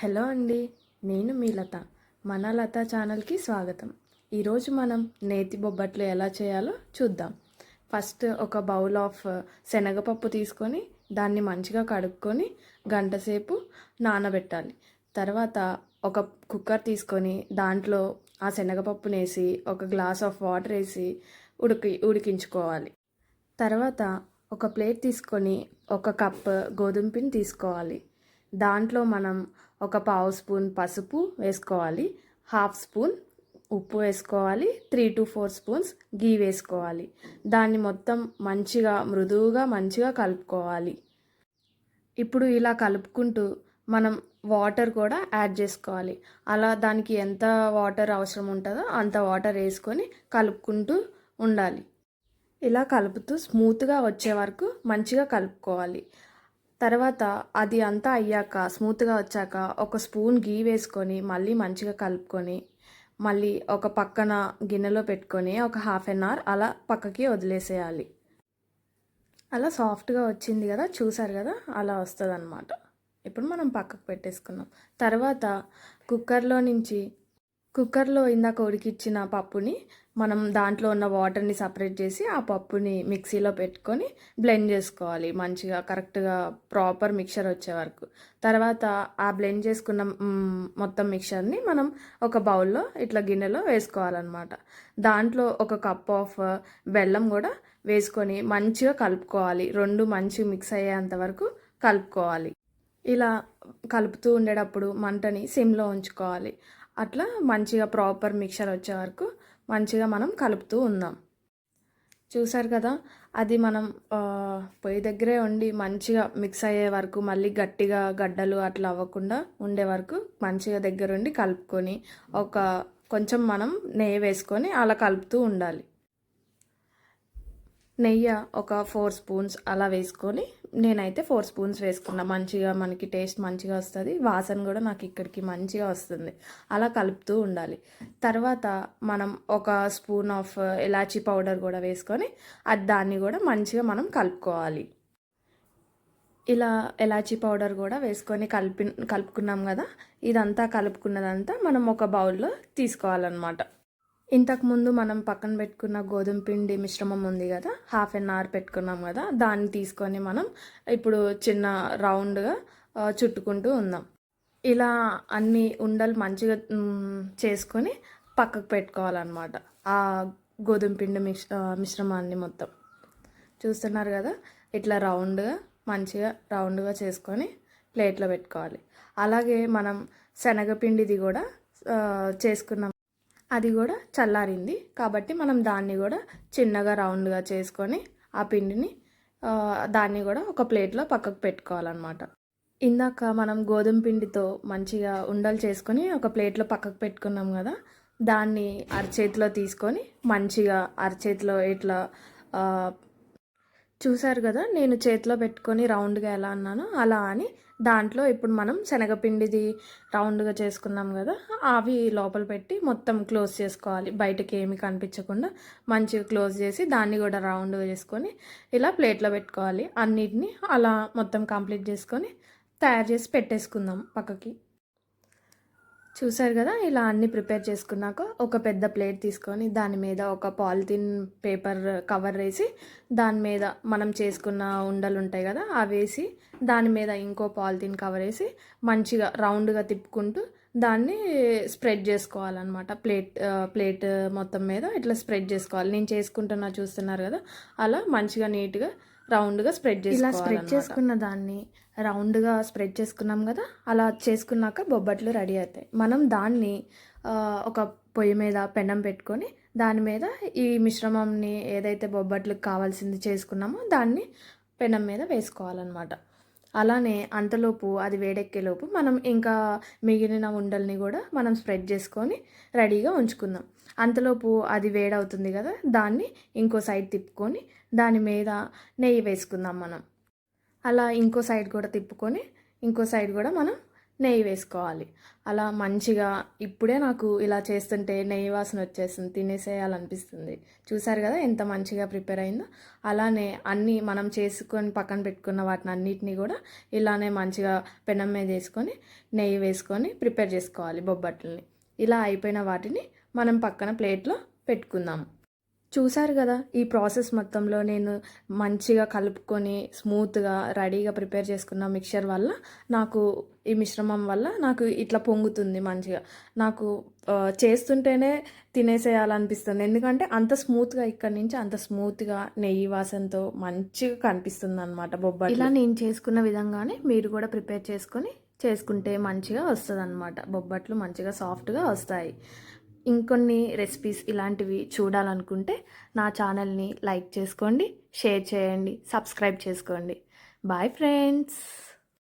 Hello అండి నేను మీ లత. మన లత ఛానల్కి స్వాగతం. ఈరోజు మనం నేతి బొబ్బట్లు ఎలా చేయాలో చూద్దాం. ఫస్ట్ ఒక బౌల్ ఆఫ్ శనగపప్పు తీసుకొని దాన్ని మంచిగా కడుక్కొని గంటసేపు నానబెట్టాలి. తర్వాత ఒక కుక్కర్ తీసుకొని దాంట్లో ఆ శనగపప్పుని వేసి ఒక గ్లాస్ ఆఫ్ వాటర్ వేసి ఉడికి ఉడికించుకోవాలి. తర్వాత ఒక ప్లేట్ తీసుకొని ఒక కప్ గోధుమ పిండి తీసుకోవాలి. దాంట్లో మనం ఒక పావు స్పూన్ పసుపు వేసుకోవాలి హాఫ్ స్పూన్ ఉప్పు వేసుకోవాలి three to four spoons ghee వేసుకోవాలి. దాన్ని మొత్తం మంచిగా మృదువుగా మంచిగా కలుపుకోవాలి. ఇప్పుడు ఇలా కలుపుకుంటూ మనం వాటర్ కూడా యాడ్ చేసుకోవాలి. అలా దానికి ఎంత వాటర్ అవసరం ఉంటుందో అంత వాటర్ వేసుకొని కలుపుకుంటూ ఉండాలి. ఇలా కలుపుతూ స్మూత్గా వచ్చే వరకు మంచిగా కలుపుకోవాలి. తర్వాత అది అంతా అయ్యాక స్మూత్గా వచ్చాక ఒక స్పూన్ గీ వేసుకొని మళ్ళీ మంచిగా కలుపుకొని మళ్ళీ ఒక పక్కన గిన్నెలో పెట్టుకొని ఒక హాఫ్ అన్ అవర్ అలా పక్కకి వదిలేసేయాలి. అలా సాఫ్ట్గా వచ్చింది కదా చూసారు కదా అలా వస్తుంది అనమాట ఇప్పుడు మనం పక్కకు పెట్టేసుకున్నాం తర్వాత కుక్కర్లో నుంచి కుక్కర్లో ఇందాక ఉడికిచ్చిన పప్పుని మనం దాంట్లో ఉన్న వాటర్ని సపరేట్ చేసి ఆ పప్పుని మిక్సీలో పెట్టుకొని బ్లెండ్ చేసుకోవాలి. మంచిగా కరెక్ట్గా ప్రాపర్ మిక్చర్ వచ్చే వరకు. తర్వాత ఆ బ్లెండ్ చేసుకున్న మొత్తం మిక్చర్ని మనం ఒక బౌల్లో ఇట్లా గిన్నెలో వేసుకోవాలన్నమాట. దాంట్లో ఒక కప్ ఆఫ్ బెల్లం కూడా వేసుకొని మంచిగా కలుపుకోవాలి. రెండు మంచిగా మిక్స్ అయ్యేంత వరకు కలుపుకోవాలి. ఇలా కలుపుతూ ఉండేటప్పుడు మంటని సిమ్లో ఉంచుకోవాలి. అట్లా మంచిగా ప్రాపర్ మిక్చర్ వచ్చే వరకు మంచిగా మనం కలుపుతూ ఉందాం చూసారు కదా అది మనం పొయ్యి దగ్గరే ఉండి మంచిగా మిక్స్ అయ్యే వరకు మళ్ళీ గట్టిగా గడ్డలు అట్లా అవ్వకుండా ఉండే వరకు మంచిగా దగ్గరుండి కలుపుకొని ఒక కొంచెం మనం నెయ్యి వేసుకొని అలా కలుపుతూ ఉండాలి. నెయ్యి ఒక ఫోర్ స్పూన్స్ అలా వేసుకొని నేనైతే ఫోర్ స్పూన్స్ వేసుకున్నా. మంచిగా మనకి టేస్ట్ మంచిగా వస్తుంది. వాసన కూడా నాకు ఇక్కడికి మంచిగా వస్తుంది. అలా కలుపుతూ ఉండాలి. తర్వాత మనం ఒక స్పూన్ ఆఫ్ ఇలాచీ పౌడర్ కూడా వేసుకొని అది దాన్ని కూడా మంచిగా మనం కలుపుకోవాలి. ఇలా ఎలాచీ పౌడర్ కూడా వేసుకొని కలిపి కలుపుకున్నాం కదా? ఇదంతా కలుపుకున్నదంతా మనం ఒక బౌల్లో తీసుకోవాలన్నమాట. ఇంతకుముందు మనం పక్కన పెట్టుకున్న గోధుమ పిండి మిశ్రమం ఉంది కదా హాఫ్ అన్ అవర్ పెట్టుకున్నాం కదా దాన్ని తీసుకొని మనం ఇప్పుడు చిన్న రౌండ్గా చుట్టుకుంటూ ఉందాం. ఇలా అన్ని ఉండలు మంచిగా చేసుకొని పక్కకు పెట్టుకోవాలన్నమాట ఆ గోధుమ పిండి మిశ్ర మిశ్రమాన్ని మొత్తం. చూస్తున్నారు కదా ఇట్లా రౌండ్గా మంచిగా రౌండ్గా చేసుకొని ప్లేట్లో పెట్టుకోవాలి. అలాగే మనం శనగపిండిది కూడా చేసుకున్నాం అది కూడా చల్లారింది. కాబట్టి మనం దాన్ని కూడా చిన్నగా రౌండ్గా చేసుకొని ఆ పిండిని దాన్ని కూడా ఒక ప్లేట్లో పక్కకు పెట్టుకోవాలన్నమాట. ఇందాక మనం గోధుమ పిండితో మంచిగా ఉండలు చేసుకొని ఒక ప్లేట్లో పక్కకు పెట్టుకున్నాం కదా దాన్ని అరచేతిలో తీసుకొని మంచిగా అరచేతిలో ఇట్లా చూసారు కదా నేను చేతిలో పెట్టుకొని రౌండ్గా ఎలా అన్నాను అలా అని దాంట్లో ఇప్పుడు మనం శనగపిండిది రౌండ్గా చేసుకున్నాం కదా అవి లోపల పెట్టి మొత్తం క్లోజ్ చేసుకోవాలి. బయటకి ఏమి కనిపించకుండా మంచిగా క్లోజ్ చేసి దాన్ని కూడా రౌండ్గా చేసుకొని ఇలా ప్లేట్లో పెట్టుకోవాలి. అన్నిటిని అలా మొత్తం కంప్లీట్ చేసుకొని తయారు చేసి పెట్టేసుకుందాం పక్కకి. చూసారు కదా ఇలా అన్ని ప్రిపేర్ చేసుకున్నాక ఒక పెద్ద ప్లేట్ తీసుకొని దాని మీద ఒక పాలిథిన్ పేపర్ కవర్ వేసి దాని మీద మనం చేసుకున్న ఉండలు ఉంటాయి కదా అవి వేసి దాని మీద ఇంకో పాలిథిన్ కవర్ వేసి మంచిగా రౌండ్గా తిప్పుకుంటూ దాన్ని స్ప్రెడ్ చేసుకోవాలన్నమాట. ప్లేట్ ప్లేట్ మొత్తం మీద ఇట్లా స్ప్రెడ్ చేసుకోవాలి. నేను చేసుకుంటున్నా చూస్తున్నారు కదా అలా మంచిగా నీట్గా రౌండ్గా స్ప్రెడ్ చేసి ఇలా స్ప్రెడ్ చేసుకున్న దాన్ని రౌండ్గా స్ప్రెడ్ చేసుకున్నాం కదా అలా చేసుకున్నాక బొబ్బట్లు రెడీ అవుతాయి. మనం దాన్ని ఒక పొయ్యి మీద పెనం పెట్టుకొని దాని మీద ఈ మిశ్రమంని ఏదైతే బొబ్బట్లకు కావాల్సింది చేసుకున్నామో దాన్ని పెనం మీద వేసుకోవాలన్నమాట. అలానే అంతలోపు అది వేడెక్కేలోపు మనం ఇంకా మిగిలిన ఉండల్ని కూడా మనం స్ప్రెడ్ చేసుకొని రెడీగా ఉంచుకుందాం. అంతలోపు అది వేడవుతుంది కదా దాన్ని ఇంకో సైడ్ తిప్పుకొని దాని మీద నెయ్యి వేసుకుందాం మనం. అలా ఇంకో సైడ్ కూడా తిప్పుకొని ఇంకో సైడ్ కూడా మనం నెయ్యి వేసుకోవాలి. అలా మంచిగా ఇప్పుడే నాకు ఇలా చేస్తుంటే నెయ్యి వాసన వచ్చేస్తుంది తినేసేయాలనిపిస్తుంది. చూసారు కదా ఎంత మంచిగా ప్రిపేర్ అయిందో? అలానే అన్నీ మనం చేసుకొని పక్కన పెట్టుకున్న వాటిని అన్నిటినీ కూడా ఇలానే మంచిగా పెనం మీద వేసుకొని నెయ్యి వేసుకొని ప్రిపేర్ చేసుకోవాలి బొబ్బట్లని. ఇలా అయిపోయిన వాటిని మనం పక్కన ప్లేట్లో పెట్టుకుందాం. చూసారు కదా ఈ ప్రాసెస్ మొత్తంలో నేను మంచిగా కలుపుకొని స్మూత్గా రెడీగా ప్రిపేర్ చేసుకున్న మిక్చర్ వల్ల నాకు ఈ మిశ్రమం వల్ల నాకు ఇట్లా పొంగుతుంది మంచిగా. నాకు చేస్తుంటేనే తినేసేయాలనిపిస్తుంది. ఎందుకంటే అంత స్మూత్గా ఇక్కడ నుంచి అంత స్మూత్గా నెయ్యి వాసనతో మంచిగా కనిపిస్తుంది అనమాట బొబ్బట్లు. ఇలా నేను చేసుకున్న విధంగానే మీరు కూడా ప్రిపేర్ చేసుకొని చేసుకుంటే మంచిగా వస్తుంది అనమాట బొబ్బట్లు మంచిగా సాఫ్ట్గా వస్తాయి. ఇంకొన్ని రెసిపీస్ ఇలాంటివి చూడాలనుకుంటే నా ఛానల్ని లైక్ చేసుకోండి షేర్ చేయండి సబ్స్క్రైబ్ చేసుకోండి. Bye friends